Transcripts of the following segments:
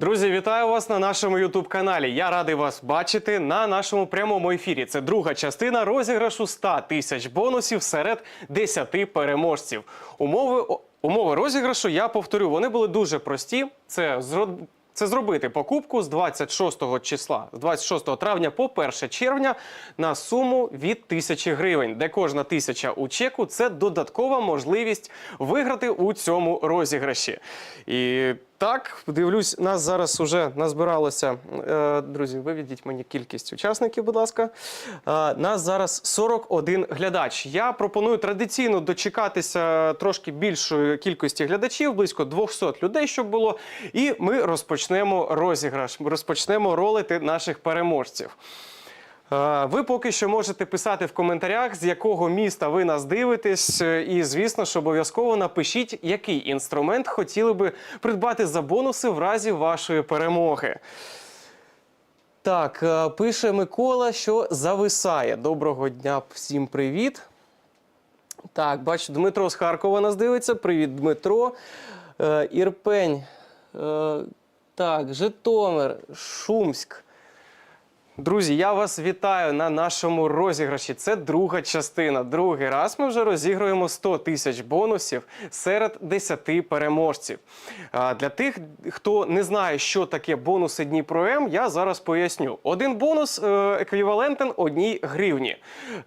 Друзі, вітаю вас на нашому Ютуб каналі. Я радий вас бачити на нашому прямому ефірі. Це друга частина розіграшу 100 тисяч бонусів серед 10 переможців. Умови умови розіграшу я повторю. Вони були дуже прості. Це це зробити покупку з 26 числа, з 26 травня по 1 червня на суму від 1000 гривень, де кожна тисяча у чеку це додаткова можливість виграти у цьому розіграші. І так, дивлюсь, нас зараз уже назбиралося. Е, друзі, виведіть мені кількість учасників, будь ласка. Е, нас зараз 41 глядач. Я пропоную традиційно дочекатися трошки більшої кількості глядачів, близько 200 людей, щоб було. І ми розпочнемо розіграш. Ми розпочнемо ролити наших переможців. Е, Ви поки що можете писати в коментарях, з якого міста ви нас дивитесь, е, і звісно ж обов'язково напишіть, який інструмент хотіли би придбати за бонуси в разі вашої перемоги. Так, е, пише Микола, що зависає. Доброго дня, всім привіт. Так, бачу, Дмитро з Харкова нас дивиться. Привіт, Дмитро. Ірпень. Так, Житомир, Шумськ. Друзі, я вас вітаю на нашому розіграші. Це друга частина. Другий раз ми вже розігруємо 100 тисяч бонусів серед 10 переможців. Для тих, хто не знає, що таке бонуси Дніпро М, я зараз поясню. Один бонус е, еквівалентен одній гривні.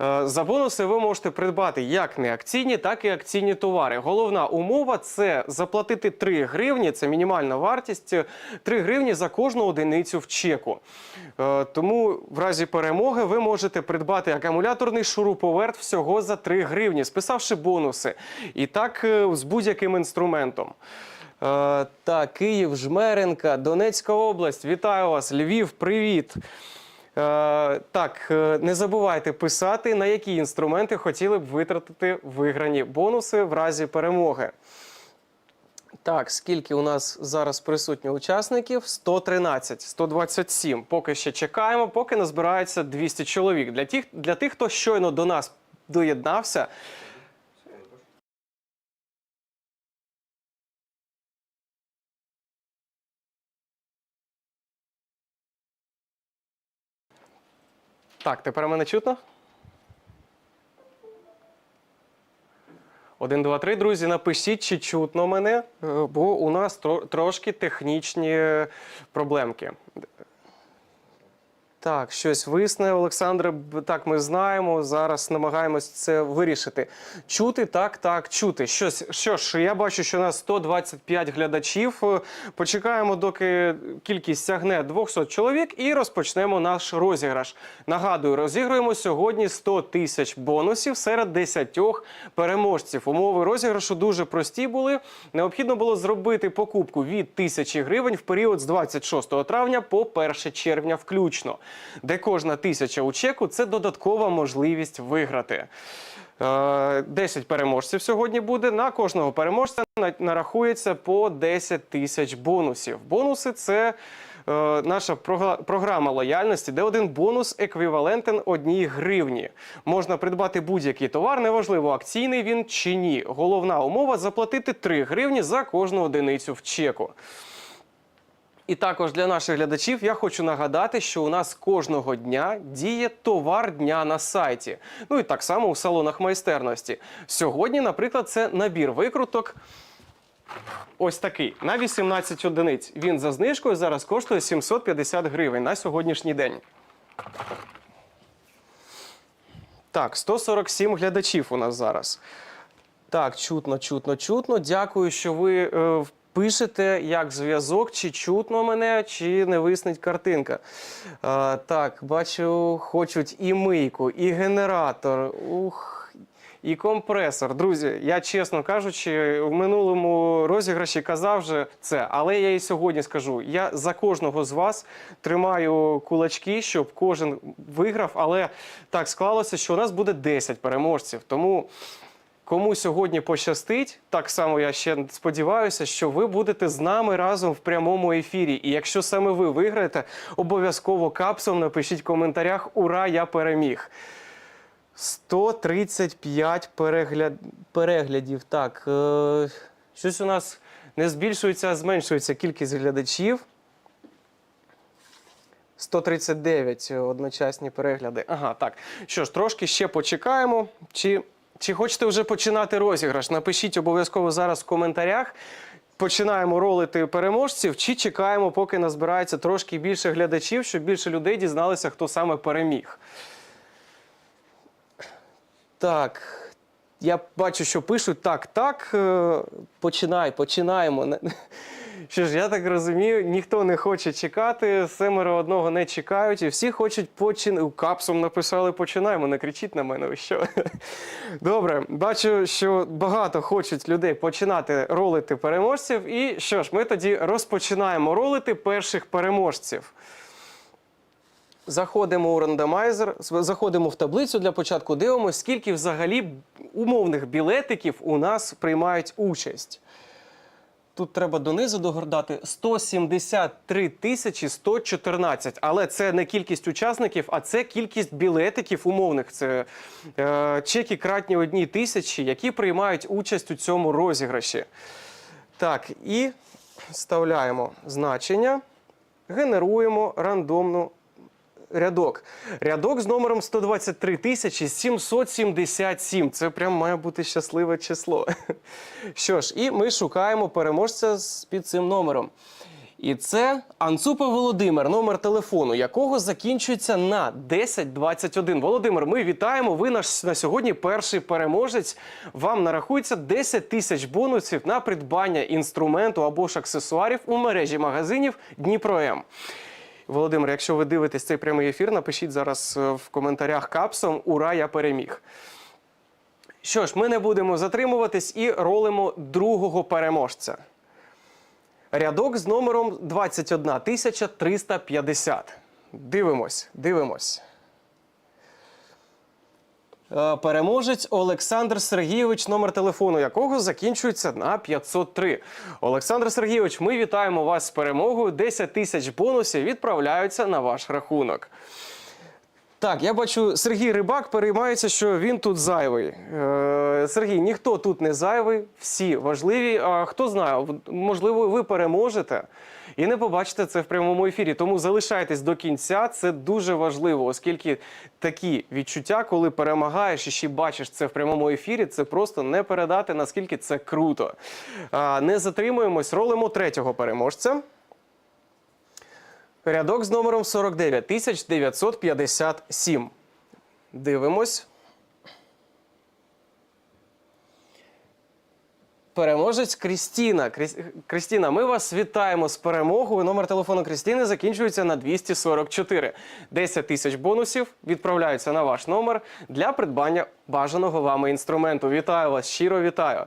Е, За бонуси ви можете придбати як неакційні, так і акційні товари. Головна умова це заплатити 3 гривні, це мінімальна вартість, е, 3 гривні за кожну одиницю в чеку. Е, В разі перемоги ви можете придбати акумуляторний шуруповерт всього за 3 гривні, списавши бонуси. І так е, з будь-яким інструментом. Е, Так, Київ, Жмеренка, Донецька область. Вітаю вас, Львів, привіт. Е, Так, е, не забувайте писати, на які інструменти хотіли б витратити виграні бонуси в разі перемоги. Так, скільки у нас зараз присутніх учасників? 113, 127. Поки ще чекаємо, поки назбирається 200 чоловік. Для тих, для тих, хто щойно до нас доєднався. Так, тепер мене чутно? Один, два, три, друзі, напишіть, чи чутно мене, е, бо у нас тро- трошки технічні проблемки. Так, щось висне, Олександре. Так, ми знаємо. Зараз намагаємось це вирішити. Чути, так, так, чути. Щось, що ж, я бачу, що у нас 125 глядачів. Е, Почекаємо, доки кількість сягне 200 чоловік, і розпочнемо наш розіграш. Нагадую, розігруємо сьогодні 100 тисяч бонусів серед 10 переможців. Умови розіграшу дуже прості були. Необхідно було зробити покупку від 1000 гривень в період з 26 травня по 1 червня включно, де кожна тисяча у чеку це додаткова можливість виграти. Е, 10 переможців сьогодні буде. На кожного переможця нарахується по 10 тисяч бонусів. Бонуси це е, наша програма лояльності, де один бонус еквівалентен одній гривні. Можна придбати будь-який товар, неважливо, акційний він чи ні. Головна умова заплатити 3 гривні за кожну одиницю в чеку. І також для наших глядачів я хочу нагадати, що у нас кожного дня діє товар дня на сайті. Ну і так само у салонах майстерності. Сьогодні, наприклад, це набір викруток. Ось такий на 18 одиниць. Він за знижкою зараз коштує 750 гривень на сьогоднішній день. Так, 147 глядачів у нас зараз. Так, чутно, чутно, чутно. Дякую, що ви е, пишете як зв'язок, чи чутно мене, чи не виснить картинка. Е, так, бачу, хочуть і мийку, і генератор. Ух. І компресор. Друзі, я чесно кажучи, в минулому розіграші казав вже це, але я і сьогодні скажу: я за кожного з вас тримаю кулачки, щоб кожен виграв. Але так склалося, що у нас буде 10 переможців. Тому Кому сьогодні пощастить, так само я ще сподіваюся, що ви будете з нами разом в прямому ефірі. І якщо саме ви виграєте, обов'язково капсом напишіть в коментарях Ура! Я переміг. 135 перегляд... переглядів. Так, е... щось у нас не збільшується, а зменшується кількість глядачів. 139 одночасні перегляди. Ага, так. Що ж, трошки ще почекаємо. Чи, чи хочете вже починати розіграш? Напишіть обов'язково зараз в коментарях. Починаємо ролити переможців, чи чекаємо, поки назбирається трошки більше глядачів, щоб більше людей дізналися, хто саме переміг. Так. Я бачу, що пишуть так, так, е, починай, починаємо. Що ж, я так розумію, ніхто не хоче чекати, семеро одного не чекають, і всі хочуть починати. Капсом написали починаємо, не кричіть на мене, ви що. Добре, бачу, що багато хочуть людей починати ролити переможців. І що ж, ми тоді розпочинаємо ролити перших переможців. Заходимо у рандомайзер, заходимо в таблицю для початку, дивимося, скільки взагалі умовних білетиків у нас приймають участь. Тут треба донизу догортати 173 тисячі 114. Але це не кількість учасників, а це кількість білетиків умовних. Це е, чеки кратні одній тисячі, які приймають участь у цьому розіграші. Так, і вставляємо значення, генеруємо рандомну рядок. Рядок з номером 123 тисячі 777. Це прям має бути щасливе число. Що ж, і ми шукаємо переможця під цим номером. І це Анцупа Володимир, номер телефону, якого закінчується на 1021. Володимир, ми вітаємо. Ви наш на сьогодні перший переможець. Вам нарахується 10 тисяч бонусів на придбання інструменту або ж аксесуарів у мережі магазинів Дніпро М. Володимир, якщо ви дивитесь цей прямий ефір, напишіть зараз е, в коментарях капсом Ура, я переміг. Що ж, ми не будемо затримуватись і ролимо другого переможця. Рядок з номером 21350. Дивимось, дивимось. Е, Переможець Олександр Сергійович, номер телефону якого закінчується на 503. Олександр Сергійович, ми вітаємо вас з перемогою. 10 тисяч бонусів відправляються на ваш рахунок. Так, я бачу, Сергій Рибак переймається, що він тут зайвий. Е, Сергій, ніхто тут не зайвий, всі важливі. А хто знає, можливо, ви переможете і не побачите це в прямому ефірі. Тому залишайтесь до кінця. Це дуже важливо, оскільки такі відчуття, коли перемагаєш і ще бачиш це в прямому ефірі, це просто не передати, наскільки це круто. Не затримуємось, ролимо третього переможця. Рядок з номером 49 957. Дивимось. Переможець Крістіна. Кріс- Крістіна, ми вас вітаємо з перемогою. Номер телефону Крістіни закінчується на 244. 10 тисяч бонусів відправляються на ваш номер для придбання бажаного вами інструменту. Вітаю вас, щиро вітаю.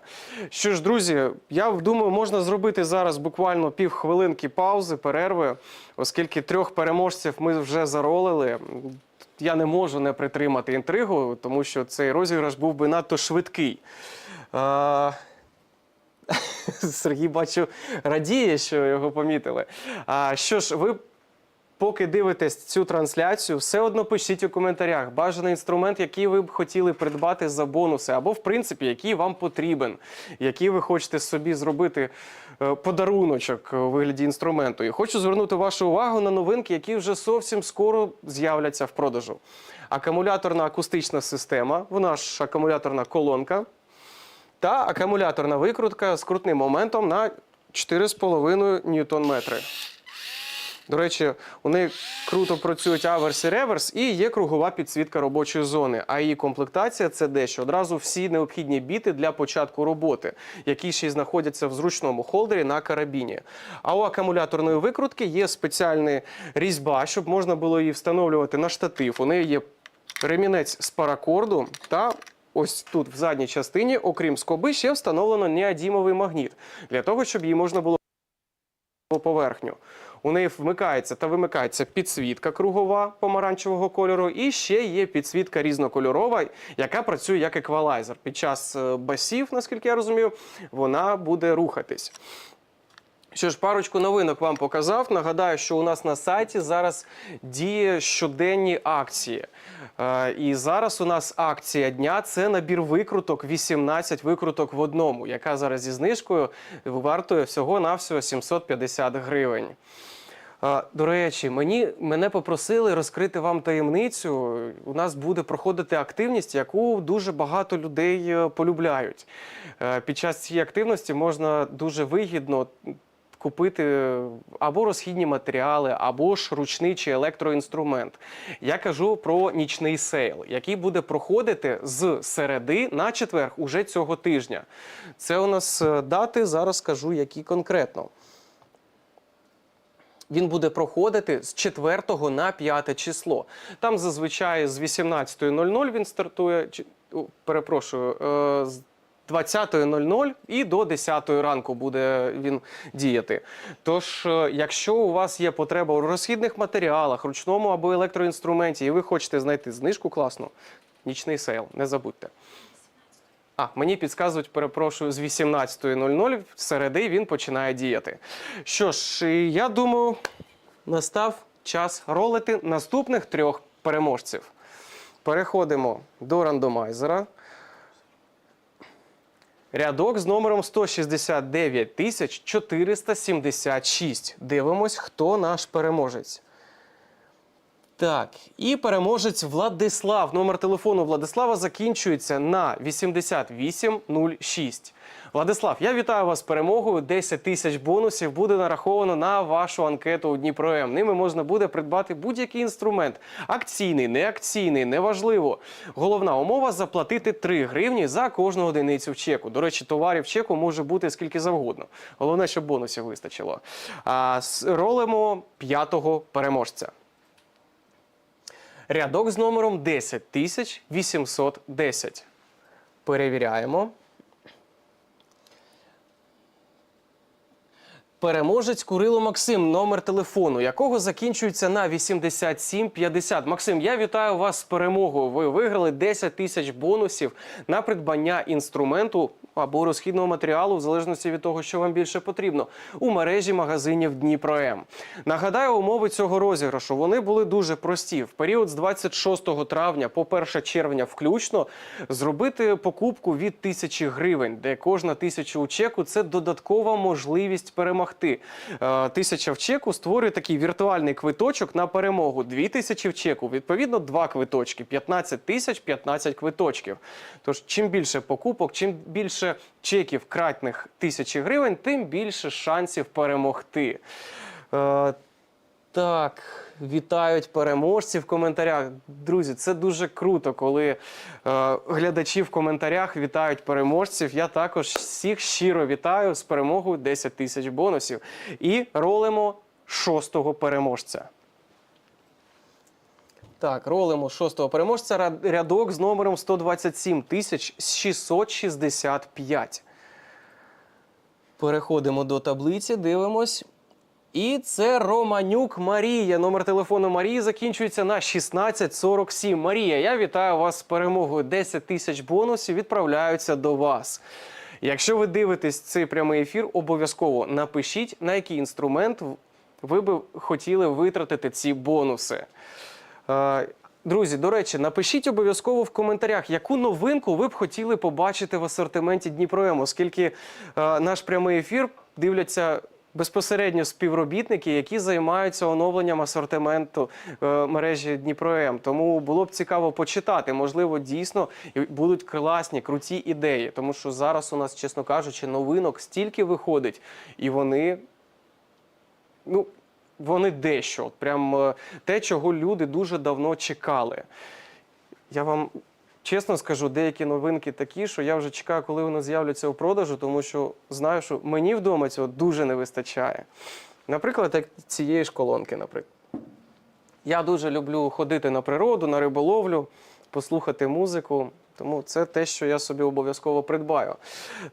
Що ж, друзі, я думаю, можна зробити зараз буквально півхвилинки паузи, перерви, оскільки трьох переможців ми вже заролили. Я не можу не притримати інтригу, тому що цей розіграш був би надто швидкий. Сергій бачу радіє, що його помітили. А що ж, ви поки дивитесь цю трансляцію, все одно пишіть у коментарях бажаний інструмент, який ви б хотіли придбати за бонуси, або в принципі, який вам потрібен, який ви хочете собі зробити е, подаруночок у вигляді інструменту. І хочу звернути вашу увагу на новинки, які вже зовсім скоро з'являться в продажу. Акумуляторна акустична система, вона ж акумуляторна колонка та акумуляторна викрутка з крутним моментом на 4,5 ньютон-метри. До речі, неї круто працюють аверс і реверс, і є кругова підсвітка робочої зони. А її комплектація це дещо одразу всі необхідні біти для початку роботи, які ще й знаходяться в зручному холдері на карабіні. А у акумуляторної викрутки є спеціальна різьба, щоб можна було її встановлювати на штатив. У неї є ремінець з паракорду та. Ось тут в задній частині, окрім скоби, ще встановлено неодімовий магніт для того, щоб її можна було по поверхню. У неї вмикається та вимикається підсвітка кругова помаранчевого кольору, і ще є підсвітка різнокольорова, яка працює як еквалайзер. Під час е, басів, наскільки я розумію, вона буде рухатись. Що ж, парочку новинок вам показав. Нагадаю, що у нас на сайті зараз діє щоденні акції. Е, І зараз у нас акція дня це набір викруток, 18 викруток в одному, яка зараз зі знижкою вартує всього-навсього 750 гривень. А, До речі, мені мене попросили розкрити вам таємницю. У нас буде проходити активність, яку дуже багато людей е, полюбляють. Е, Під час цієї активності можна дуже вигідно купити або розхідні матеріали, або ж ручний чи електроінструмент. Я кажу про нічний сейл, який буде проходити з середи на четвер уже цього тижня. Це у нас е, дати. Зараз скажу, які конкретно. Він буде проходити з 4 на 5 число. Там зазвичай з 18.00 він стартує. Перепрошую, е, з 20.00 і до 10 ранку буде він діяти. Тож, е, якщо у вас є потреба у розхідних матеріалах, ручному або електроінструменті, і ви хочете знайти знижку класну, нічний сейл, не забудьте. А, мені підказують, перепрошую, з 18.00 в середи він починає діяти. Що ж, я думаю, настав час ролити наступних трьох переможців. Переходимо до рандомайзера. Рядок з номером 169 476. Дивимось, хто наш переможець. Так, і переможець Владислав. Номер телефону Владислава закінчується на 8806. Владислав, я вітаю вас з перемогою. 10 тисяч бонусів буде нараховано на вашу анкету у Дніпром. Ними можна буде придбати будь-який інструмент. Акційний, неакційний, неважливо. Головна умова заплатити 3 гривні за кожну одиницю в чеку. До речі, товарів чеку може бути скільки завгодно. Головне, щоб бонусів вистачило. А ролимо п'ятого переможця. Рядок з номером 10810. Перевіряємо. Переможець Курило Максим, номер телефону, якого закінчується на 8750. Максим, я вітаю вас з перемогою. Ви виграли 10 тисяч бонусів на придбання інструменту або розхідного матеріалу, в залежності від того, що вам більше потрібно, у мережі магазинів Дніпром. Нагадаю, умови цього розіграшу вони були дуже прості. В період з 26 травня по 1 червня включно зробити покупку від тисячі гривень, де кожна тисяча у чеку це додаткова можливість перемогти. Е, Тисяча в чеку створює такий віртуальний квиточок на перемогу. Дві тисячі в чеку, відповідно, два квиточки. 15 тисяч, 15 квиточків. Тож, чим більше покупок, чим більше чеків кратних тисячі гривень, тим більше шансів перемогти. Е, так, вітають переможці в коментарях. Друзі, це дуже круто, коли е, глядачі в коментарях вітають переможців. Я також всіх щиро вітаю з перемогою 10 тисяч бонусів. І ролимо шостого переможця. Так, ролимо шостого переможця. Рядок з номером 127 тисяч 665. Переходимо до таблиці, дивимось. І це Романюк Марія. Номер телефону Марії закінчується на 1647. Марія, я вітаю вас з перемогою. 10 тисяч бонусів відправляються до вас. Якщо ви дивитесь цей прямий ефір, обов'язково напишіть, на який інструмент ви би хотіли витратити ці бонуси. Е, Друзі, до речі, напишіть обов'язково в коментарях, яку новинку ви б хотіли побачити в асортименті Дніпром, оскільки е, наш прямий ефір дивляться безпосередньо співробітники, які займаються оновленням асортименту е, мережі Дніпром. Тому було б цікаво почитати. Можливо, дійсно будуть класні, круті ідеї. Тому що зараз у нас, чесно кажучи, новинок стільки виходить, і вони ну, вони дещо. Прям е, те, чого люди дуже давно чекали. Я вам чесно скажу, деякі новинки такі, що я вже чекаю, коли вони з'являться у продажу, тому що знаю, що мені вдома цього дуже не вистачає. Наприклад, як цієї ж колонки, наприклад. Я дуже люблю ходити на природу, на риболовлю, послухати музику. Тому це те, що я собі обов'язково придбаю.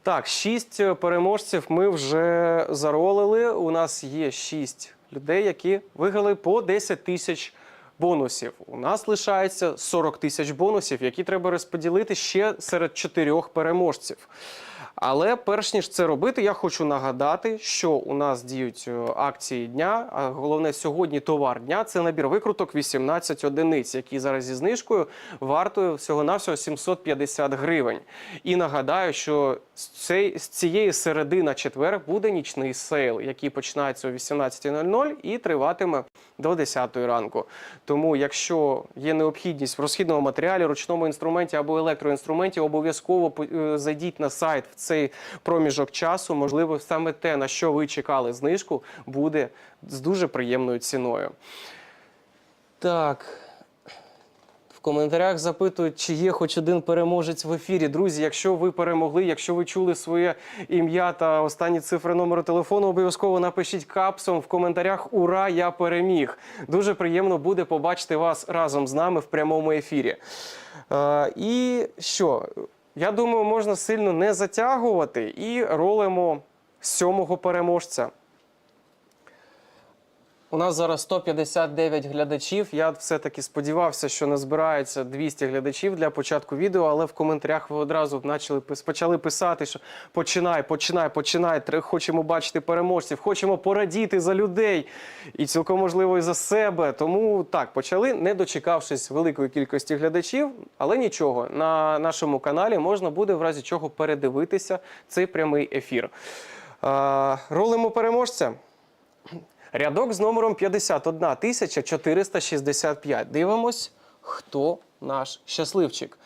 Так, шість переможців ми вже заролили. У нас є шість людей, які виграли по 10 тисяч бонусів. У нас лишається 40 тисяч бонусів, які треба розподілити ще серед чотирьох переможців. Але перш ніж це робити, я хочу нагадати, що у нас діють е, акції дня. А головне сьогодні товар дня це набір викруток 18 одиниць, який зараз зі знижкою вартує всього-навсього 750 гривень. І нагадаю, що з, цієї середи на четвер буде нічний сейл, який починається о 18.00 і триватиме до 10 ранку. Тому, якщо є необхідність в розхідному матеріалі, ручному інструменті або електроінструменті, обов'язково е, зайдіть на сайт в цей проміжок часу. Можливо, саме те, на що ви чекали знижку, буде з дуже приємною ціною. Так. В коментарях запитують, чи є хоч один переможець в ефірі. Друзі, якщо ви перемогли, якщо ви чули своє ім'я та останні цифри номеру телефону, обов'язково напишіть капсом в коментарях Ура! Я переміг! Дуже приємно буде побачити вас разом з нами в прямому ефірі. Е, і що? Я думаю, можна сильно не затягувати і ролимо сьомого переможця. У нас зараз 159 глядачів. Я все-таки сподівався, що назбирається 200 глядачів для початку відео, але в коментарях ви одразу почали, почали писати, що починай, починай, починай. Хочемо бачити переможців, хочемо порадіти за людей і цілком можливо і за себе. Тому так, почали, не дочекавшись великої кількості глядачів, але нічого. На нашому каналі можна буде в разі чого передивитися цей прямий ефір. Ролимо переможця. Рядок з номером 51 тисяча 465. Дивимось, хто наш щасливчик.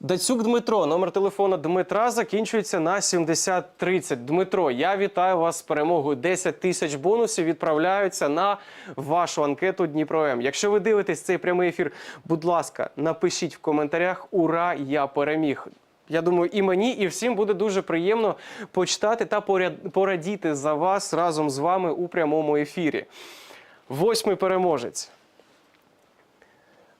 Дацюк Дмитро, номер телефона Дмитра закінчується на 7030. Дмитро, я вітаю вас з перемогою. 10 тисяч бонусів відправляються на вашу анкету Дніпро М. Якщо ви дивитесь цей прямий ефір, будь ласка, напишіть в коментарях Ура! Я переміг. Я думаю, і мені, і всім буде дуже приємно почитати та порадіти за вас разом з вами у прямому ефірі. Восьмий переможець.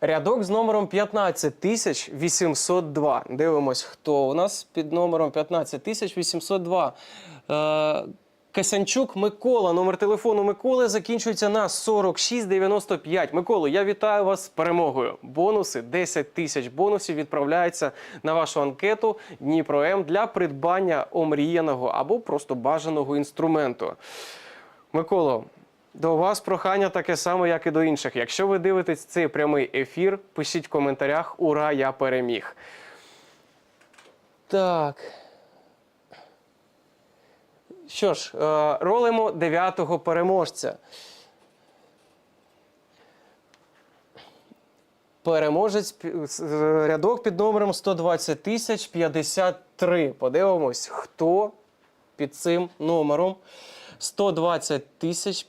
Рядок з номером 15802. Дивимось, хто у нас під номером 15802. Е, Касянчук Микола. Номер телефону Миколи закінчується на 4695. Миколо, я вітаю вас з перемогою. Бонуси 10 тисяч бонусів відправляються на вашу анкету Дніпро М для придбання омріяного або просто бажаного інструменту. Миколо, до вас прохання таке саме, як і до інших. Якщо ви дивитесь цей прямий ефір, пишіть в коментарях Ура, я переміг. Так. Що ж, е, ролимо дев'ятого переможця. Переможець рядок під номером 120 тисяч 53. Подивимось, хто під цим номером 120 тисяч.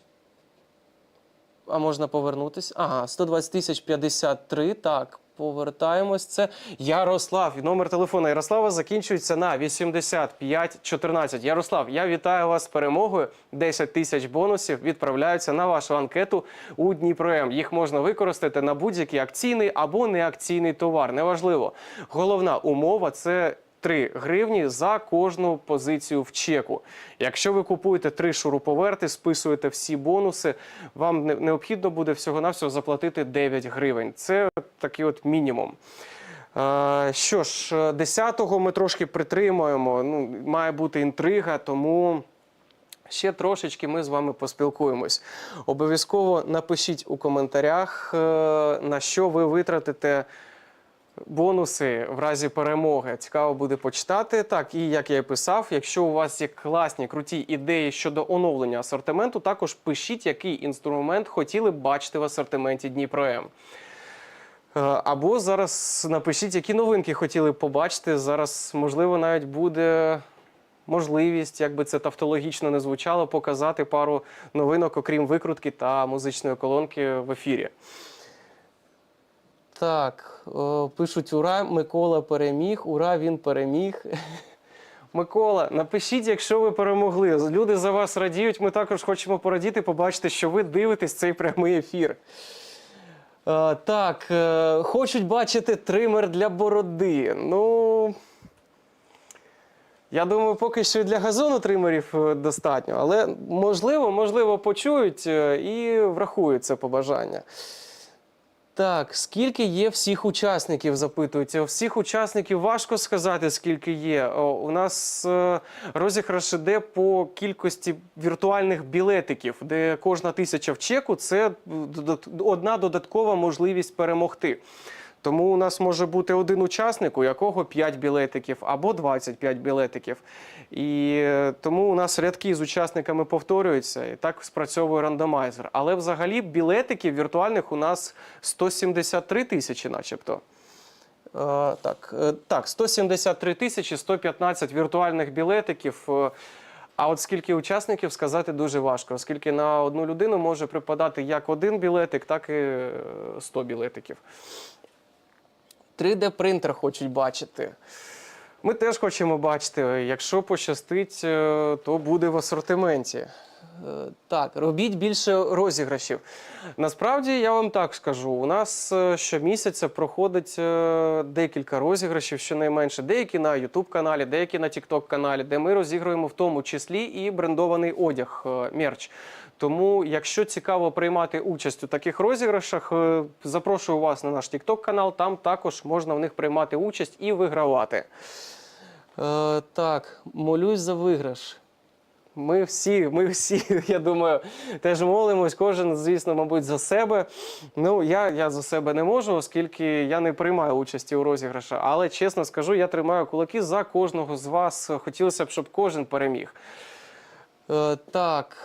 А можна повернутися? Ага, 120 тисяч 53. Так, повертаємось. Це Ярослав. Номер телефону Ярослава закінчується на 8514. Ярослав, я вітаю вас з перемогою. 10 тисяч бонусів відправляються на вашу анкету у Дніпром. Їх можна використати на будь-який акційний або неакційний товар. Неважливо. Головна умова це 3 гривні за кожну позицію в чеку. Якщо ви купуєте три шуруповерти, списуєте всі бонуси, вам не- необхідно буде всього-навсього заплатити 9 гривень. Це такий от мінімум. Е, Що ж, е, 10-го ми трошки притримуємо. Ну, має бути інтрига, тому. Ще трошечки ми з вами поспілкуємось. Обов'язково напишіть у коментарях, е, на що ви витратите бонуси в разі перемоги. Цікаво буде почитати. Так, і як я і писав, якщо у вас є класні круті ідеї щодо оновлення асортименту, також пишіть, який інструмент хотіли б бачити в асортименті Дніпро М. Е, Або зараз напишіть, які новинки хотіли б побачити. Зараз, можливо, навіть буде можливість, як би це тавтологічно не звучало, показати пару новинок, окрім викрутки та музичної колонки в ефірі. Так, о, пишуть ура, Микола переміг, ура, він переміг. Микола, напишіть, якщо ви перемогли. Люди за вас радіють. Ми також хочемо порадіти, побачити, що ви дивитесь цей прямий ефір. Е, так, е, хочуть бачити тример для бороди. Ну. Я думаю, поки що і для газону тримерів е, достатньо, але можливо, можливо, почують і врахують це побажання. Так, скільки є всіх учасників, запитується. Всіх учасників важко сказати, скільки є. О, У нас е, розіграш іде по кількості віртуальних білетиків, де кожна тисяча в чеку це додат- одна додаткова можливість перемогти. Тому у нас може бути один учасник, у якого 5 білетиків або 25 білетиків. І е, тому у нас рядки з учасниками повторюються, і так спрацьовує рандомайзер. Але взагалі білетиків віртуальних у нас 173 тисячі, начебто. Е, так, е, так, 173 тисячі 115 віртуальних білетиків. Е, А от скільки учасників сказати дуже важко, оскільки на одну людину може припадати як один білетик, так і е, 100 білетиків. 3D принтер хочуть бачити. Ми теж хочемо бачити. Якщо пощастить, е, то буде в асортименті. Е, Так, робіть більше розіграшів. Насправді я вам так скажу: у нас е, щомісяця проходить декілька розіграшів, щонайменше. Деякі на YouTube каналі, деякі на TikTok каналі, де ми розігруємо в тому числі і брендований одяг, мерч. Тому, якщо цікаво приймати участь у таких розіграшах, е, запрошую вас на наш TikTok канал. Там також можна в них приймати участь і вигравати. Е, так, молюсь за виграш. Ми всі, ми всі, я думаю, теж молимось. Кожен, звісно, мабуть, за себе. Ну, я, я за себе не можу, оскільки я не приймаю участі у розіграшах. Але чесно скажу, я тримаю кулаки за кожного з вас. Хотілося б, щоб кожен переміг. Е, так.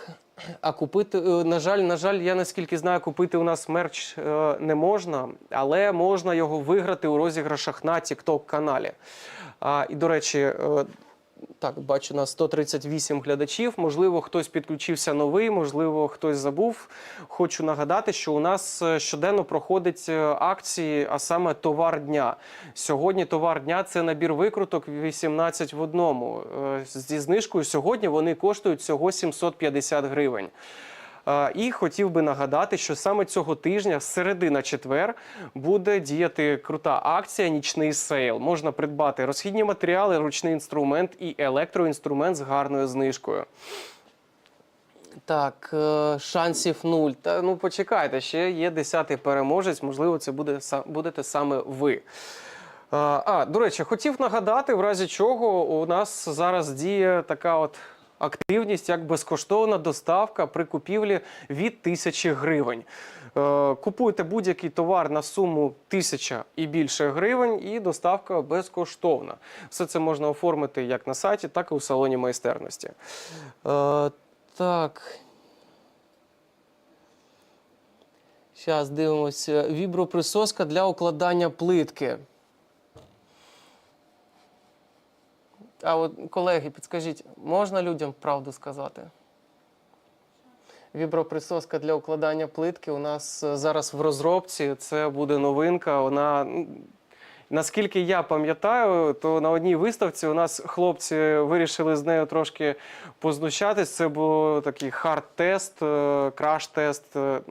А купити, е, на жаль, на жаль, я наскільки знаю, купити у нас мерч е, не можна, але можна його виграти у розіграшах на TikTok каналі. І до речі, е, так, бачу, на 138 глядачів. Можливо, хтось підключився новий, можливо, хтось забув. Хочу нагадати, що у нас е, щоденно проходить е, акції, а саме товар дня. Сьогодні товар дня це набір викруток 18 в одному. Е, Зі знижкою сьогодні вони коштують всього 750 гривень. І хотів би нагадати, що саме цього тижня, з середи на четвер, буде діяти крута акція Нічний сейл. Можна придбати розхідні матеріали, ручний інструмент і електроінструмент з гарною знижкою. Так, е, шансів нуль. Та ну почекайте, ще є десятий переможець. Можливо, це буде будете саме ви. Е, А, до речі, хотів нагадати, в разі чого у нас зараз діє така от активність, як безкоштовна доставка при купівлі від тисячі гривень. Е, Купуєте будь-який товар на суму тисяча і більше гривень, і доставка безкоштовна. Все це можна оформити як на сайті, так і у салоні майстерності. Е, Так. Зараз дивимося. Віброприсоска для укладання плитки. А от, колеги, підскажіть, можна людям правду сказати? Віброприсоска для укладання плитки у нас е, зараз в розробці. Це буде новинка. Вона, наскільки я пам'ятаю, то на одній виставці у нас хлопці вирішили з нею трошки познущатись. Це був такий хард-тест, е, краш-тест.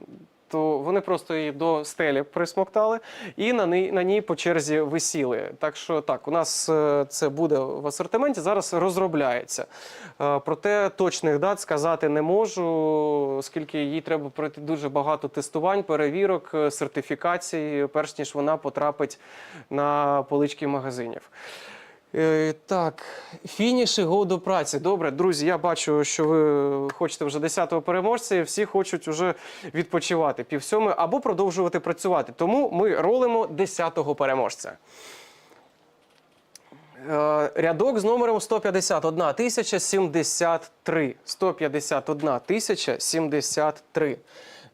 То вони просто її до стелі присмоктали і на ній, на ній по черзі висіли. Так що так, у нас е, це буде в асортименті, зараз розробляється. Е, Проте точних дат сказати не можу, оскільки їй треба пройти дуже багато тестувань, перевірок, е, сертифікацій, перш ніж вона потрапить на полички магазинів. Е, Так, фініші го до праці. Добре, друзі, я бачу, що ви хочете вже 10-го переможця, і всі хочуть вже відпочивати пів сьомої або продовжувати працювати. Тому ми ролимо 10-го переможця. Е, Рядок з номером 151 тисяча 73. 151 тисяча 73.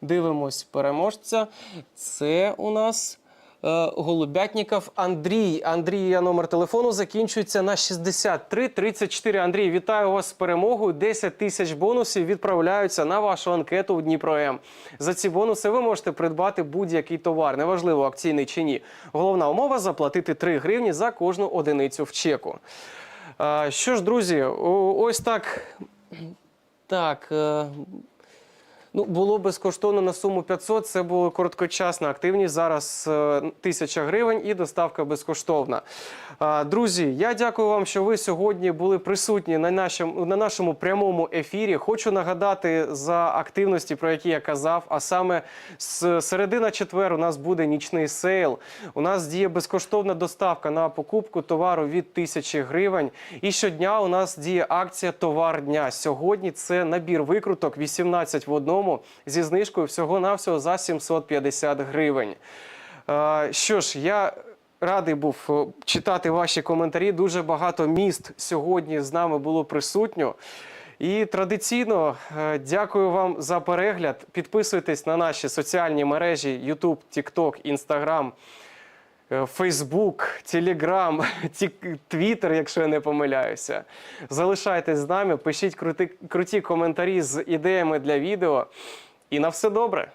Дивимось переможця. Це у нас Голубятніков Андрій. Андрія номер телефону закінчується на 63 34. Андрій, вітаю вас з перемогою. 10 тисяч бонусів відправляються на вашу анкету у Дніпро М. За ці бонуси ви можете придбати будь-який товар, неважливо акційний чи ні. Головна умова заплатити 3 гривні за кожну одиницю в чеку. Е, Що ж, друзі, ось так. Так. Ну, було безкоштовно на суму 500, це була короткочасна активність. Зараз е, 1000 гривень і доставка безкоштовна. Друзі, я дякую вам, що ви сьогодні були присутні на нашому, на нашому прямому ефірі. Хочу нагадати за активності, про які я казав. А саме з середи на четвер у нас буде нічний сейл. У нас діє безкоштовна доставка на покупку товару від 1000 гривень. І щодня у нас діє акція Товар дня. Сьогодні це набір викруток 18 в одному зі знижкою всього-навсього за 750 гривень. Що ж, я радий був е, читати ваші коментарі. Дуже багато міст сьогодні з нами було присутньо. І традиційно е, дякую вам за перегляд. Підписуйтесь на наші соціальні мережі YouTube, TikTok, Instagram. Е, Фейсбук, Телеграм, Твіттер, якщо я не помиляюся. Залишайтесь з нами, пишіть крути, круті коментарі з ідеями для відео. І на все добре!